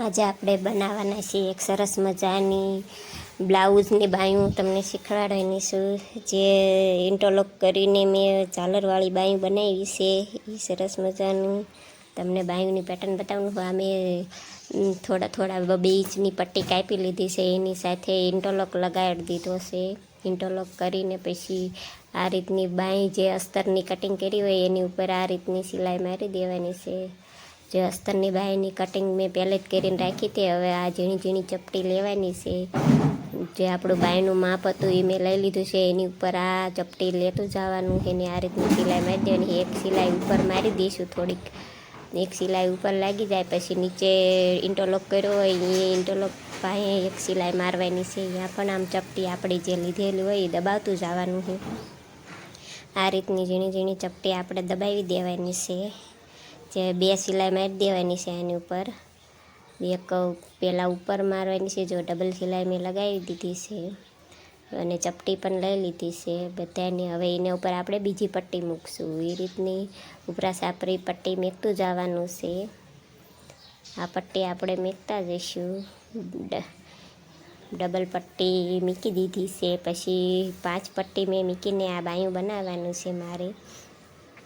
આજે આપણે બનાવવાના છીએ એક સરસ મજાની બ્લાઉઝની બાયું તમને શીખવાડવાની છું. જે ઇન્ટરલોક કરીને મેં ઝાલરવાળી બાયું બનાવી છે. એ સરસ મજાનું તમને બાયુંની પેટર્ન બતાવવાનું હોય અમે થોડા થોડા બબે ઇંચની પટ્ટી કાપી લીધી છે. એની સાથે ઇન્ટરલોક લગાડી દીધો છે. ઇન્ટરલોક કરીને પછી આ રીતની બાઈ જે અસ્તરની કટિંગ કરી હોય એની ઉપર આ રીતની સિલાઈ મારી દેવાની છે. જે અસ્તરની બાયની કટિંગ મેં પહેલે જ કરીને રાખી હતી, હવે આ ઝીણી ઝીણી ચપટી લેવાની છે. જે આપણું બાયનું માપ હતું એ મેં લઈ લીધું છે, એની ઉપર આ ચપટી લેતું જવાનું છે ને આ રીતની સિલાઈ મારી દેવાની, એક સિલાઈ ઉપર મારી દઈશું થોડીક. એક સિલાઈ ઉપર લાગી જાય, પછી નીચે ઇન્ટરલોક કર્યો હોય, એ ઇન્ટરલોક પાસે એક સિલાઈ મારવાની છે અહીંયા પણ આમ ચપટી આપણી જે લીધેલી હોય એ દબાવતું જવાનું છે. આ રીતની ઝીણી ઝીણી ચપટી આપણે દબાવી દેવાની છે. જે બે સિલાઈ મારી દેવાની છે એની ઉપર. એક પહેલાં ઉપર મારવાની છે, જો ડબલ સિલાઈ મેં લગાવી દીધી છે. અને ચપટી પણ લઈ લીધી છે બધાની. હવે એના ઉપર આપણે બીજી પટ્ટી મૂકશું. એ રીતની ઉપરા સાપરી પટ્ટી મેકતું જવાનું છે. આ પટ્ટી આપણે મેકતા જઈશું. ડબલ પટ્ટી મૂકી દીધી છે. પછી પાંચ પટ્ટી મેં મૂકીને આ બાયું બનાવવાનું છે મારે.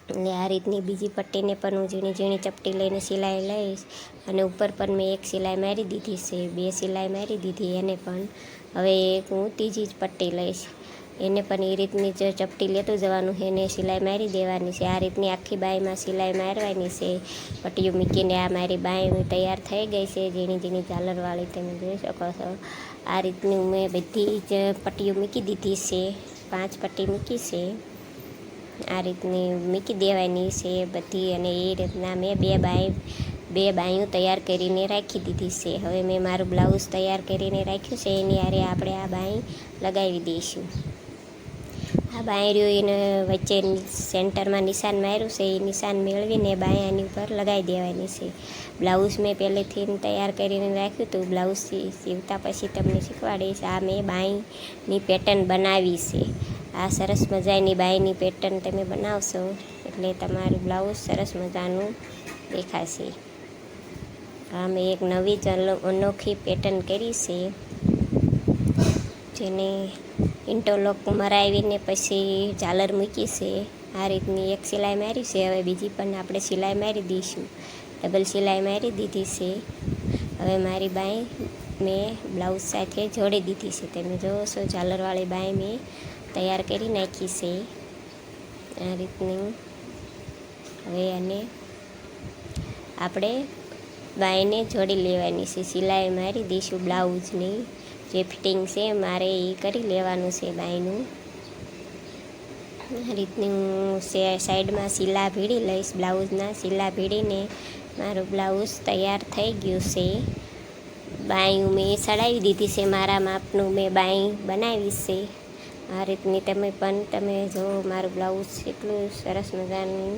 એટલે આ રીતની બીજી પટ્ટીને પણ હું ઝીણી ઝીણી ચપટી લઈને સિલાઈ લઈશ. અને ઉપર પણ મેં એક સિલાઈ મારી દીધી છે, બે સિલાઈ મારી દીધી, એને પણ હવે એક હું ત્રીજી જ પટ્ટી લઈશ. એને પણ એ રીતની જ ચપટી લેતું જવાનું છે એને સિલાઈ મારી દેવાની છે. આ રીતની આખી બાયમાં સિલાઈ મારવાની છે. પટ્ટીઓ મૂકીને આ મારી બાઈ તૈયાર થઈ ગઈ છે, ઝીણી ઝીણી ઝાલરવાળી તમે જોઈ શકો છો. આ રીતની મેં બધી જ પટ્ટીઓ મૂકી દીધી છે, પાંચ પટ્ટી મૂકી છે. આ રીતની મૂકી દેવાની છે બધી અને એ રીતના મેં બે બાય બે બાયું તૈયાર કરીને રાખી દીધી છે. હવે મેં મારું બ્લાઉઝ તૈયાર કરીને રાખ્યું છે, એની હારે આપણે આ બાઈ લગાવી દઈશું. આ બાયરીઓ એને વચ્ચે સેન્ટરમાં નિશાન માર્યું છે, એ નિશાન મેળવીને બાયાની ઉપર લગાવી દેવાની છે. બ્લાઉઝ મેં પહેલેથી તૈયાર કરીને રાખ્યું હતું બ્લાઉઝ સીવતા પછી તમને શીખવાડીશ, આ મેં બાંયની પેટર્ન બનાવી છે. આ સરસ મજાની બાયની પેટર્ન તમે બનાવશો એટલે તમારું બ્લાઉઝ સરસ મજાનું દેખાશે. આ મેં એક નવી જ અનોખી પેટર્ન કરી છે. જેને ઇન્ટરલોક મરાવીને પછી ઝાલર મૂકી છે. આ રીતની એક સિલાઈ મારી છે. હવે બીજી પણ આપણે સિલાઈ મારી દઈશું. ડબલ સિલાઈ મારી દીધી છે. હવે મારી બાઈ મેં બ્લાઉઝ સાથે જોડી દીધી છે. તમે છો ઝાલરવાળી બાઈ મેં તૈયાર કરી નાખી છે. આ રીતની. હવે અને આપણે બાયને જોડી લેવાની છે. સિલાઈ મારી દઈશું, બ્લાઉઝની જે ફિટિંગ છે મારે એ કરી લેવાનું છે બાયનું. આ રીતની હું સાઈડમાં સિલા ભીડી લઈશ, બ્લાઉઝના સિલા ભીડીને મારું બ્લાઉઝ તૈયાર થઈ ગયું છે. બાયું મેં સડાવી દીધી છે, મારા માપનું મેં બાઈ બનાવી છે. આ રીતની તમે પણ તમે જો મારું બ્લાઉઝ એટલું સરસ મજાનું